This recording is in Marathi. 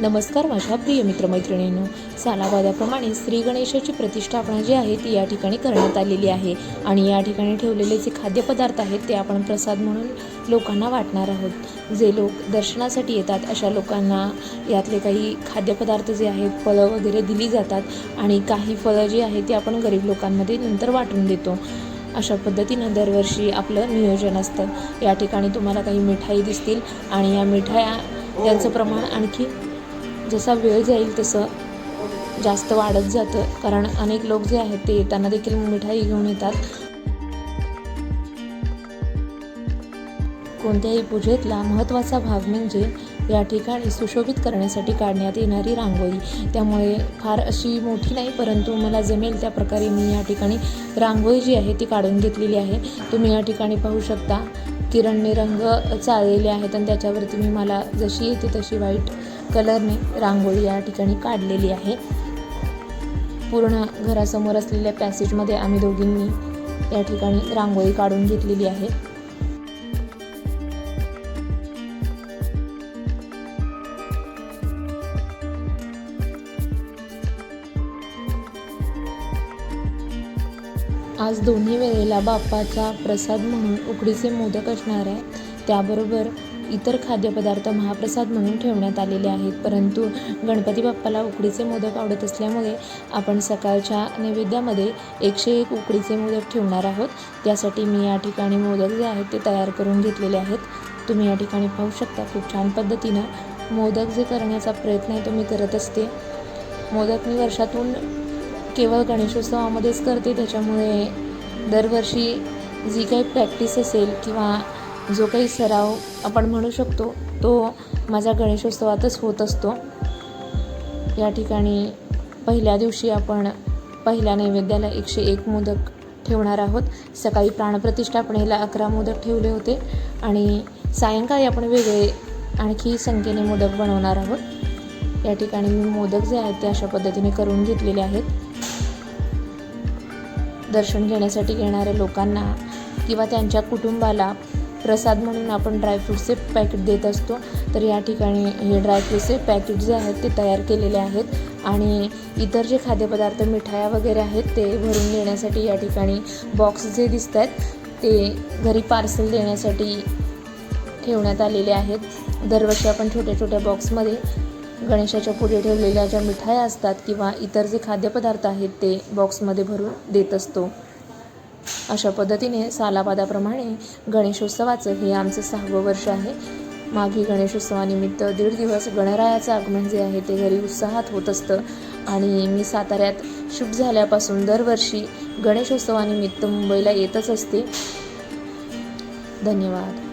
नमस्कार माझ्या प्रिय मित्रमैत्रिणींनो. सालावादाप्रमाणे श्री गणेशाची प्रतिष्ठापना जी आहे ती या ठिकाणी करण्यात आलेली आहे. आणि या ठिकाणी ठेवलेले जे खाद्यपदार्थ आहेत ते आपण प्रसाद म्हणून लोकांना वाटणार आहोत. जे लोक दर्शनासाठी येतात अशा लोकांना यातले काही खाद्यपदार्थ जे आहेत फळं वगैरे दिली जातात. आणि काही फळं जी आहेत ती आपण गरीब लोकांमध्ये नंतर वाटून देतो. अशा पद्धतीनं दरवर्षी आपलं नियोजन असतं. या ठिकाणी तुम्हाला काही मिठाई दिसतील. आणि या मिठाया त्यांचं प्रमाण आणखी जसा वेळ जाईल तसं जास्त वाढत जातं. कारण अनेक लोक जे आहेत ते येताना देखील मिठाई घेऊन येतात. कोणत्याही पूजेतला महत्त्वाचा भाग म्हणजे या ठिकाणी सुशोभित करण्यासाठी काढण्यात येणारी रांगोळी. त्यामुळे फार अशी मोठी नाही परंतु मला जमेल त्या प्रकारे मी या ठिकाणी रांगोळी जी आहे ती काढून घेतलेली आहे. तुम्ही या ठिकाणी पाहू शकता. किरणने रंग चाळलेले आहेत आणि त्याच्यावरती मी मला जशी येते तशी वाईट कलरने रांगोळी या ठिकाणी काढलेली आहे. पूर्ण घरासमोर असलेल्या पॅसेजमध्ये आम्ही दोघींनी या ठिकाणी रांगोळी काढून घेतलेली आहे. आज दोन्ही वेळेला बाप्पाचा प्रसाद म्हणून उकडीचे मोदक असणार आहे. त्याबरोबर इतर खाद्यपदार्थ महाप्रसाद म्हणून ठेवण्यात आलेले आहेत. परंतु गणपती बाप्पाला उकडीचे मोदक आवडत असल्यामुळे आपण सकाळच्या नैवेद्यामध्ये एकशे एक उकडीचे मोदक ठेवणार आहोत. त्यासाठी मी या ठिकाणी मोदक जे आहेत ते तयार करून घेतलेले आहेत. तुम्ही या ठिकाणी पाहू शकता खूप छान पद्धतीनं मोदक जे करण्याचा प्रयत्न आहे तो मी करत असते. मोदक मी वर्षातून केवळ गणेशोत्सवामध्येच करते. त्याच्यामुळे दरवर्षी जी काही प्रॅक्टिस असेल किंवा जो काही सराव आपण म्हणू शकतो तो माझा गणेशोत्सवातच होत असतो. या ठिकाणी पहिल्या दिवशी आपण पहिल्या नैवेद्याला एकशे एक मोदक ठेवणार आहोत. सकाळी प्राणप्रतिष्ठापनेला अकरा मोदक ठेवले होते आणि सायंकाळी आपण वेगळे आणखी संख्येने मोदक बनवणार आहोत. या ठिकाणी मी मोदक जे आहेत ते अशा पद्धतीने करून घेतलेले आहेत. दर्शन घेण्यासाठी येणाऱ्या लोकांना किंवा त्यांच्या कुटुंबाला प्रसाद म्हणून आपण ड्रायफ्रूटचे पॅकेट देत असतो. तर या ठिकाणी हे ड्रायफ्रूटचे पॅकेट जे आहेत ते तयार केलेले आहेत. आणि इतर जे खाद्यपदार्थ मिठाया वगैरे आहेत ते भरून देण्यासाठी या ठिकाणी बॉक्स जे दिसत आहेत ते घरी पार्सल देण्यासाठी ठेवण्यात आलेले आहेत. दरवर्षी आपण छोट्या छोट्या बॉक्समध्ये गणेशाच्या पुढे ठेवलेल्या ज्या मिठाया असतात किंवा इतर जे खाद्यपदार्थ आहेत ते बॉक्समध्ये भरून देत असतो. अशा पद्धतीने सालाबादाप्रमाणे गणेशोत्सवाचं हे आमचं सहावं वर्ष आहे. मागे गणेशोत्सवानिमित्त दीड दिवस गणरायाचं आगमन जे आहे ते घरी उत्साहात होत असतं. आणि मी साताऱ्यात शिफ्ट झाल्यापासून दरवर्षी गणेशोत्सवानिमित्त मुंबईला येतच असते. धन्यवाद.